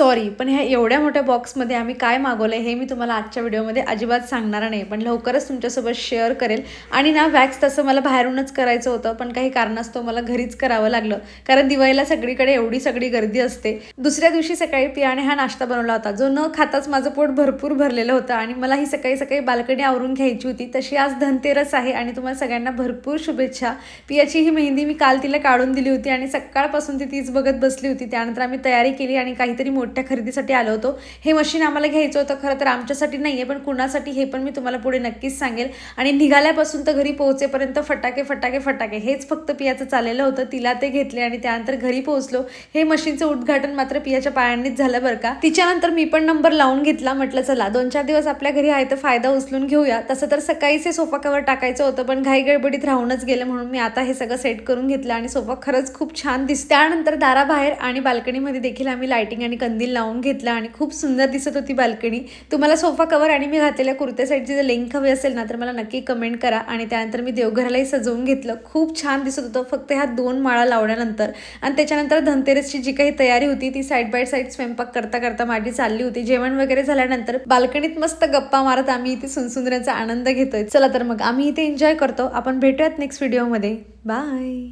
Sorry पण ह्या एवढ्या मोठ्या बॉक्समध्ये आम्ही काय मागवलं हे मी तुम्हाला आजच्या व्हिडिओमध्ये अजिबात सांगणार नाही. पण लवकरच तुमच्यासोबत शेअर करेल. आणि ना वॅक्स तसं मला बाहेरूनच करायचं होतं पण काही कारणास्तव मला घरीच करावं लागलं. कारण दिवाळीला सगळीकडे एवढी सगळी गर्दी असते. दुसऱ्या दिवशी सकाळी पियाने हा नाश्ता बनवला होता जो न खाताच माझं पोट भरपूर भरलेलं होतं आणि मला ही सकाळी सकाळी बाल्कनी आवरून घ्यायची होती. तशी आज धनतेरस आहे आणि तुम्हाला सगळ्यांना भरपूर शुभेच्छा. पियाची ही मेहंदी मी काल तिला काढून दिली होती आणि सकाळपासून ती तीच बघत बसली होती. त्यानंतर आम्ही तयारी केली आणि काहीतरी मोठी मोठ्या खरेदीसाठी आलो होतो. हे मशीन आम्हाला घ्यायचं होतं खरं तर आमच्यासाठी नाही आहे पण कुणासाठी हे पण मी तुम्हाला पुढे नक्कीच सांगेल. आणि निघाल्यापासून तर घरी पोहोचेपर्यंत फटाके फटाके फटाके. हेच फक्त पियाचं चाललेलं होतं तिला ते घेतले आणि त्यानंतर घरी पोहोचलो. हे मशीनचं उद्घाटन मात्र पियाच्या पायांनीच झालं बरं का. तिच्यानंतर मी पण नंबर लावून घेतला म्हटलं चला दोन चार दिवस आपल्या घरी आहे तर फायदा उचलून घेऊया. तसं तर सकाळीच हे सोफा कवर टाकायचं होतं पण घाई गडबडीत राहूनच गेलं म्हणून मी आता हे सगळं सेट करून घेतलं आणि सोफा खरंच खूप छान दिसतं त्यानंतर दाराबाहेर आणि बाल्कनीमध्ये देखील आम्ही लायटिंग आणि कंदील लावून घेतला आणि खूप सुंदर दिसत होती बाल्कनी. तुम्हाला सोफा कवर आणि मी घातलेल्या कुर्त्यासाठी जर लिंक हवी असेल ना तर मला नक्की कमेंट करा. आणि त्यानंतर मी देवघरालाही सजवून घेतलं. खूप छान दिसत होतं. फक्त ह्या दोन माळा लावल्यानंतर आणि त्याच्यानंतर धनतेरसची जी काही तयारी होती ती साईड बाय साईड स्वयंपाक करता करता माझी चालली होती. जेवण वगैरे झाल्यानंतर बाल्कनीत मस्त गप्पा मारत आम्ही इथे सुनसुंदऱ्याचा आनंद घेतोय. चला तर मग आम्ही इथे एन्जॉय करतो. आपण भेटूयात नेक्स्ट व्हिडिओमध्ये बाय